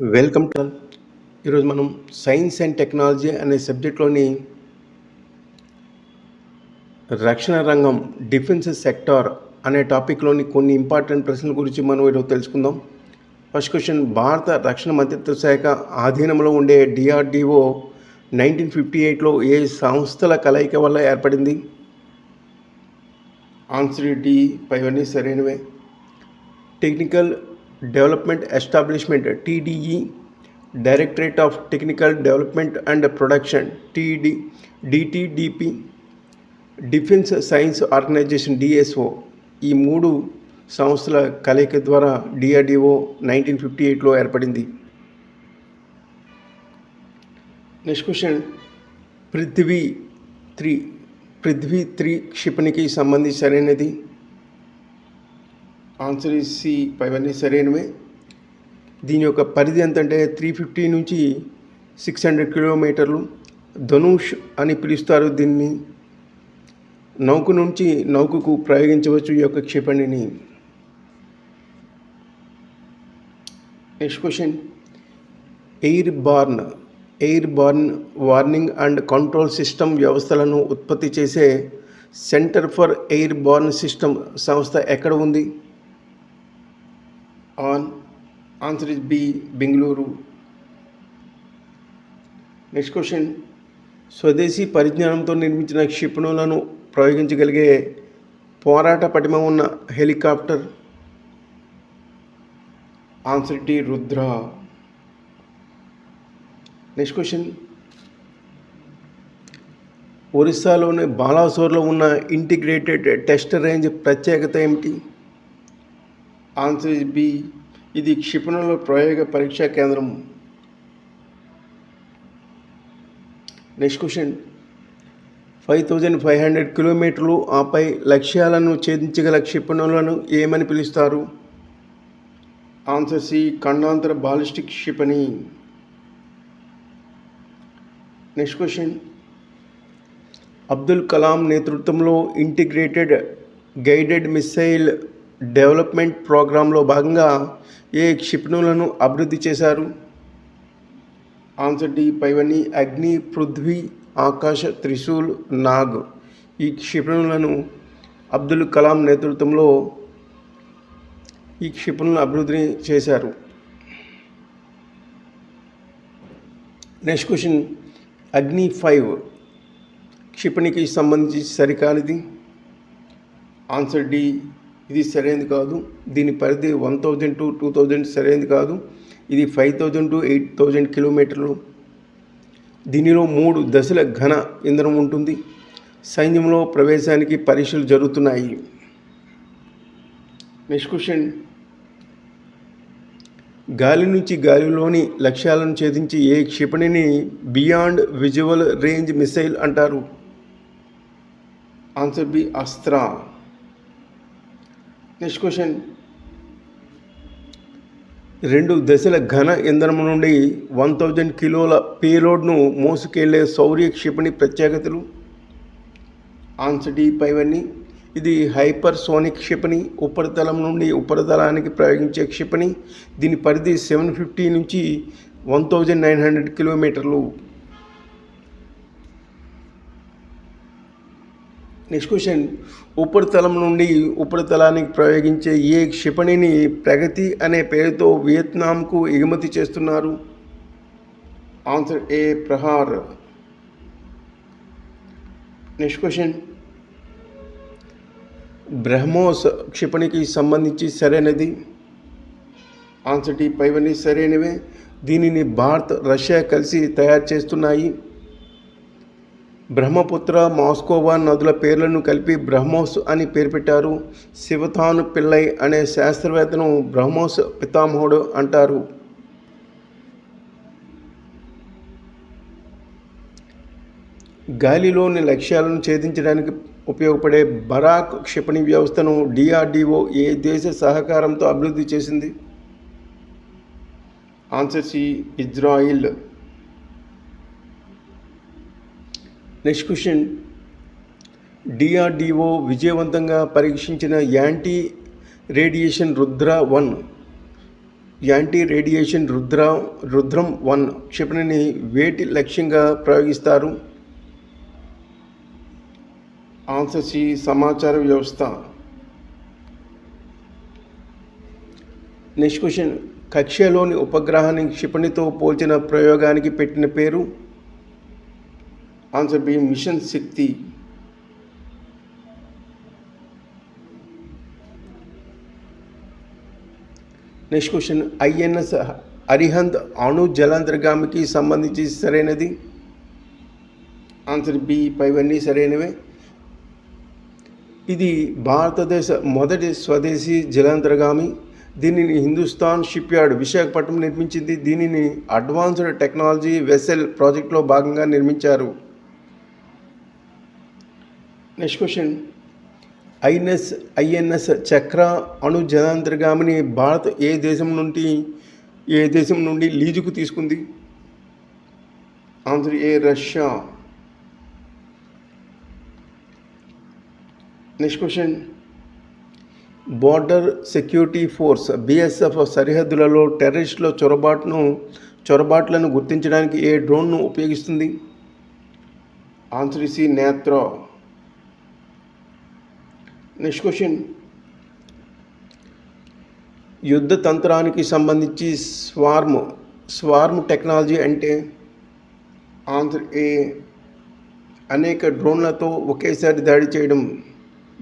Welcome to ఈరోజు మనం science and technology అనే సబ్జెక్ట్లోని రక్షణ రంగం డిఫెన్స్ సెక్టార్ అనే టాపిక్లోని కొన్ని ఇంపార్టెంట్ ప్రశ్నల గురించి మనం ఈరోజు తెలుసుకుందాం. ఫస్ట్ క్వశ్చన్ భారత రక్షణ మంత్రిత్వ శాఖ ఆధీనంలో ఉండే డిఆర్డిఓ నైన్టీన్ ఫిఫ్టీ ఎయిట్లో ఏ సంస్థల కలయిక వల్ల ఏర్పడింది? ఆన్సర్ డి పైవన్నీ సరైనవే. Technical development establishment TDE directorate of technical development and production TD DTDP defence science organisation DSO. ఈ మూడు సంస్థల కలయిక ద్వారా డిఆర్డిఓ నైన్టీన్ ఫిఫ్టీ ఎయిట్లో ఏర్పడింది. Next question. Prithvi three Prithvi three క్షిపణికి సంబంధించి సరైనది? ఆన్సర్ ఇస్ సి సరైనవే. దీని యొక్క పరిధి ఎంత అంటే త్రీ ఫిఫ్టీ నుంచి సిక్స్ హండ్రెడ్ కిలోమీటర్లు ధనుష్ అని పిలుస్తారు దీన్ని. నౌక నుంచి నౌకకు ప్రయోగించవచ్చు ఈ యొక్క క్షిపణిని. Next question airborne airborne warning and control system వ్యవస్థలను ఉత్పత్తి చేసే centre for airborne system సంస్థ ఎక్కడ ఉంది? On answer is B Bengaluru. Next question స్వదేశీ పరిజ్ఞానంతో నిర్మించిన క్షిపణులను ప్రయోగించగలిగే పోరాట పటిమ ఉన్న helicopter. Answer D Rudra. Next question ఒరిస్సాలోని బాలాసోర్లో ఉన్న ఇంటిగ్రేటెడ్ టెస్ట్ రేంజ్ ప్రత్యేకత ఏమిటి? Answer is B. ఇది క్షిపణుల ప్రయోగ పరీక్షా కేంద్రం. Next question five thousand five hundred కిలోమీటర్లు ఆపై లక్ష్యాలను ఛేదించగల క్షిపణులను ఏమని పిలుస్తారు? ఆన్సర్ సి ఖండాంతర బాలిస్టిక్ క్షిపణి. నెక్స్ట్ క్వశ్చన్ అబ్దుల్ కలాం నేతృత్వంలో ఇంటిగ్రేటెడ్ గైడెడ్ మిస్సైల్ డెవలప్మెంట్ ప్రోగ్రాంలో భాగంగా ఏ క్షిపణులను అభివృద్ధి చేశారు? ఆన్సర్ డి పైవని అగ్ని పృథ్వీ ఆకాశ త్రిశూల్ నాగ్. ఈ క్షిపణులను అబ్దుల్ కలాం నేతృత్వంలో ఈ క్షిపణులను అభివృద్ధి చేశారు. Next question. అగ్ని ఫైవ్. క్షిపణికి సంబంధించి సరికానిది. ఆన్సర్ డి ఇది సరైనది కాదు. దీని పరిధి one thousand to two thousand సరైనది కాదు. ఇది five thousand to eight thousand కిలోమీటర్లు దీనిలో మూడు దశల ఘన ఇంధనం ఉంటుంది. సైన్యంలో ప్రవేశానికి పరీక్షలు జరుగుతున్నాయి. నెక్స్ట్ క్వశ్చన్ గాలి నుంచి గాలిలోని లక్ష్యాలను ఛేదించి ఏ క్షిపణిని బియాండ్ విజువల్ రేంజ్ మిసైల్ అంటారు? Answer B Astra next question రెండు దశల ఘన ఇంధనం నుండి వన్ థౌజండ్ కిలోల పేలోడ్ను మోసుకెళ్ళే సౌర్య క్షిపణి ప్రత్యేకతలు ఆన్సర్ డి పైవన్నీ ఇది హైపర్ సోనిక్ క్షిపణి ఉపరితలం నుండి ఉపరితలానికి ప్రయోగించే క్షిపణి. దీని పరిధి సెవెన్ ఫిఫ్టీ నుంచి వన్ థౌజండ్ నైన్ హండ్రెడ్ కిలోమీటర్లు. నెక్స్ట్ క్వశ్చన్ ఉపరితలం నుండి ఉపరితలానికి ప్రయోగించే ఏ క్షిపణిని ప్రగతి అనే పేరుతో వియత్నాంకు ఎగుమతి చేస్తున్నారు? Answer A Prahaar next question BrahMos క్షిపణికి సంబంధించి సరైనది? ఆన్సర్ డి పైవన్నీ సరైనవే. దీనిని భారత్ రష్యా కలిసి తయారు చేస్తున్నాయి. బ్రహ్మపుత్ర మాస్కోవా నదుల పేర్లను కలిపి బ్రహ్మోస్ అని పేరు పెట్టారు. శివతాను పిల్లై అనే శాస్త్రవేత్తను బ్రహ్మోస్ పితామహుడు అంటారు. గాలిలోని లక్ష్యాలను ఛేదించడానికి ఉపయోగపడే బరాక్ క్షిపణి వ్యవస్థను డిఆర్డిఓ ఏ దేశ సహకారంతో అభివృద్ధి చేసింది? Answer C Israel. Next question DRDO విజయవంతంగా పరీక్షించిన anti radiation Rudra one. Anti radiation Rudra Rudram one క్షిపణిని వేటి లక్ష్యంగా ప్రయోగిస్తారు? ఆన్సర్ సి సమాచార వ్యవస్థ. నెక్స్ట్ క్వశ్చన్ కక్ష్యలోని ఉపగ్రహాన్ని క్షిపణితో పోల్చిన ప్రయోగానికి పెట్టిన పేరు? Answer B mission Shakti. Next question INS Arihant అణు జలాంతర్గామికి సంబంధించి సరైనది? ఆన్సర్ బి పైవన్నీ సరైనవే. ఇది భారతదేశ మొదటి స్వదేశీ జలాంతర్గామి. దీనిని హిందుస్థాన్ షిప్ యార్డ్ విశాఖపట్నం నిర్మించింది. దీనిని అడ్వాన్స్డ్ టెక్నాలజీ వెసెల్ ప్రాజెక్ట్లో భాగంగా నిర్మించారు. Next question INS INS Chakra అణు జనాంతర్గామిని భారత్ ఏ దేశం నుండి ఏ దేశం నుండి లీజుకు తీసుకుంది? Answer A Russia. Next question border security force BSF సరిహద్దులలో టెర్రరిస్టుల చొరబాటును చొరబాట్లను గుర్తించడానికి ఏ డ్రోన్ను ఉపయోగిస్తుంది? ఆన్సర్ నేత్రో. నెక్స్ట్ క్వశ్చన్ యుద్ధ తంత్రానికి సంబంధించి స్వార్మ్ స్వార్మ్ టెక్నాలజీ అంటే ఆన్సర్ ఏ అనేక డ్రోన్లతో ఒకేసారి దాడి చేయడం.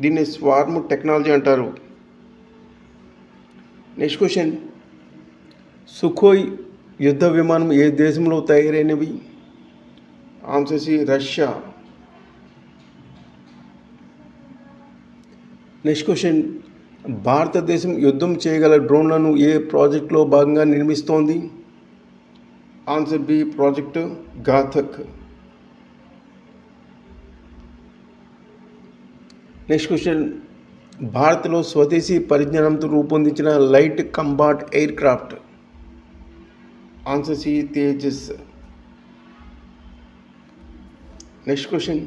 దీన్ని స్వార్మ్ టెక్నాలజీ అంటారు. నెక్స్ట్ క్వశ్చన్ సుఖోయ్ యుద్ధ విమానం ఏ దేశంలో తయారైనవి? Answer C Russia next question భారతదేశం యుద్ధం చేయగల డ్రోన్లను ఏ ప్రాజెక్టులో భాగంగా నిర్మిస్తోంది? Answer B project Ghatak next question భారత్లో స్వదేశీ పరిజ్ఞానంతో రూపొందించిన light combat aircraft answer C Tejas. Next question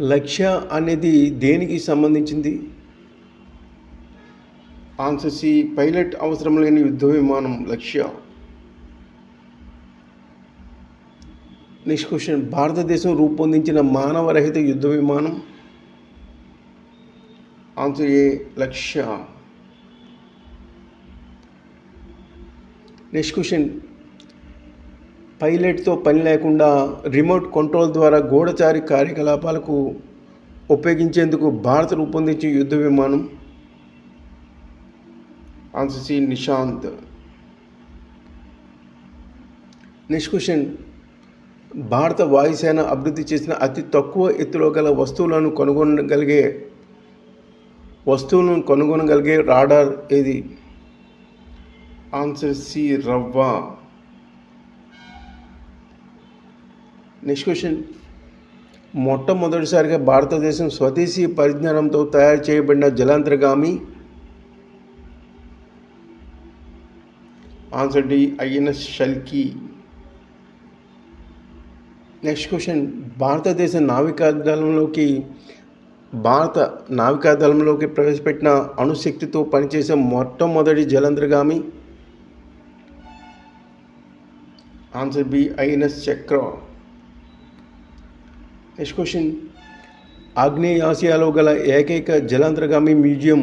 Lakshya అనేది దేనికి సంబంధించింది? ఆన్సర్ సి పైలట్ అవసరం లేని యుద్ధ విమానం లక్ష్య. నెక్స్ట్ క్వశ్చన్ భారతదేశం రూపొందించిన మానవరహిత యుద్ధ విమానం? ఆన్సర్ ఏ లక్ష్య. నెక్స్ట్ క్వశ్చన్ పైలట్తో పని లేకుండా రిమోట్ కంట్రోల్ ద్వారా గూఢచారి కార్యకలాపాలకు ఉపయోగించేందుకు భారత్ రూపొందించిన యుద్ధ విమానం. Answer C Nishant. Next question. భారత వాయుసేన అభివృద్ధి చేసిన అతి తక్కువ ఎత్తులో గల వస్తువులను కనుగొనగలిగే వస్తువులను కనుగొనగలిగే రాడార్ ఏది? Answer C Ravva. Next question మొట్టమొదటిసారిగా భారతదేశం స్వదేశీ పరిజ్ఞానంతో తయారు చేయబడిన జలాంతర్గామి? Answer D INS Shalki next question భారతదేశ నావికాదళంలోకి భారత నావికాదళంలోకి ప్రవేశపెట్టిన అణుశక్తితో పనిచేసే మొట్టమొదటి జలాంతర్గామి? Answer B INS Chakra next question ఆగ్నేయాసియాలో గల ఏకైక జలాంతర్గామి museum.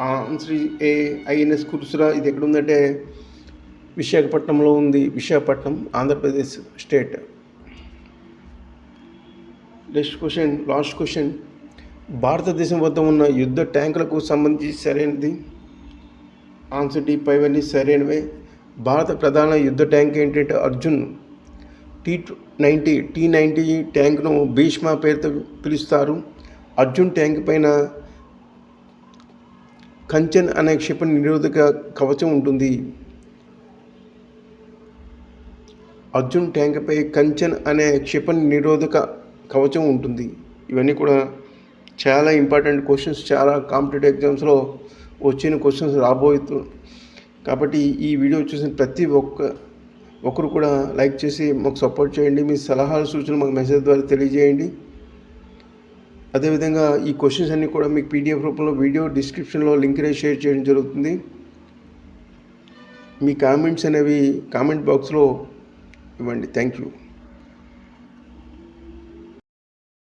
Answer A INS Kursura ఇది ఎక్కడ ఉందంటే విశాఖపట్నంలో ఉంది. Visakhapatnam Andhra Pradesh state. Next question last question. భారతదేశం వద్ద ఉన్న యుద్ధ ట్యాంకులకు సంబంధించి సరైనది? ఆన్సర్ డి పైవన్నీ సరైనవే. భారత ప్రధాన యుద్ధ ట్యాంక్ ఏంటంటే Arjun. T ninety T ninety ట్యాంక్ను Bhishma పేరుతో పిలుస్తారు. అర్జున్ ట్యాంక్ పైన కంచన్ అనే క్షిపణి నిరోధక కవచం ఉంటుంది. అర్జున్ ట్యాంక్పై కంచన్ అనే క్షిపణి నిరోధక కవచం ఉంటుంది. ఇవన్నీ కూడా చాలా ఇంపార్టెంట్ క్వశ్చన్స్ చాలా కాంపిటేటివ్ ఎగ్జామ్స్లో వచ్చిన క్వశ్చన్స్ రాబోతు కాబట్టి ఈ వీడియో చూసిన ప్రతి ఒక్క ఒకరు కూడా లైక్ చేసి మాకు సపోర్ట్ చేయండి మీ సలహాలు సూచనలు మాకు మెసేజ్ ద్వారా తెలియజేయండి. అదేవిధంగా ఈ క్వశ్చన్స్ అన్నీ కూడా మీకు పీడిఎఫ్ రూపంలో వీడియో డిస్క్రిప్షన్లో లింక్ రేజ్ షేర్ చేయడం జరుగుతుంది. మీ కామెంట్స్ అనేవి కామెంట్ బాక్స్లో ఇవ్వండి. Thank you